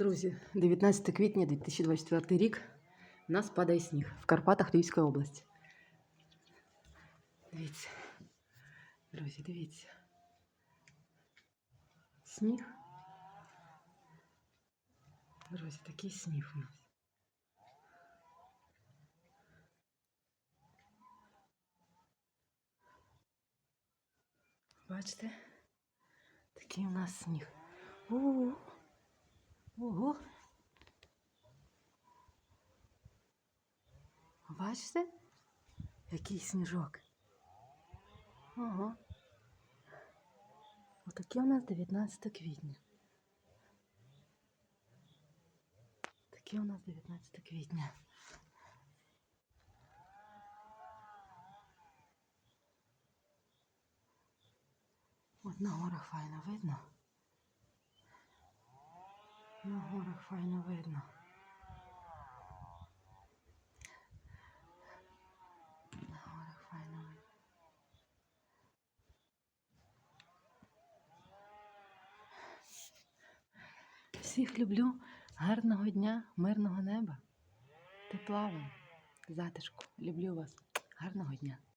Друзі, 19 квітня 2024 рік. У нас падає сніг в Карпатах Львівської області. Дивіться. Друзі, дивіться. Сніг. Друзі, такий сніг у нас. Бачите? Такий у нас сніг. Ого. Ого. Бачите? Який сніжок. Ага. Отаке у нас 19 квітня. Таке у нас 19 квітня. От на горах файно видно. На горах файно видно. На горах файно видно. Всіх люблю. Гарного дня, мирного неба. Тепла вам, затишку. Люблю вас. Гарного дня.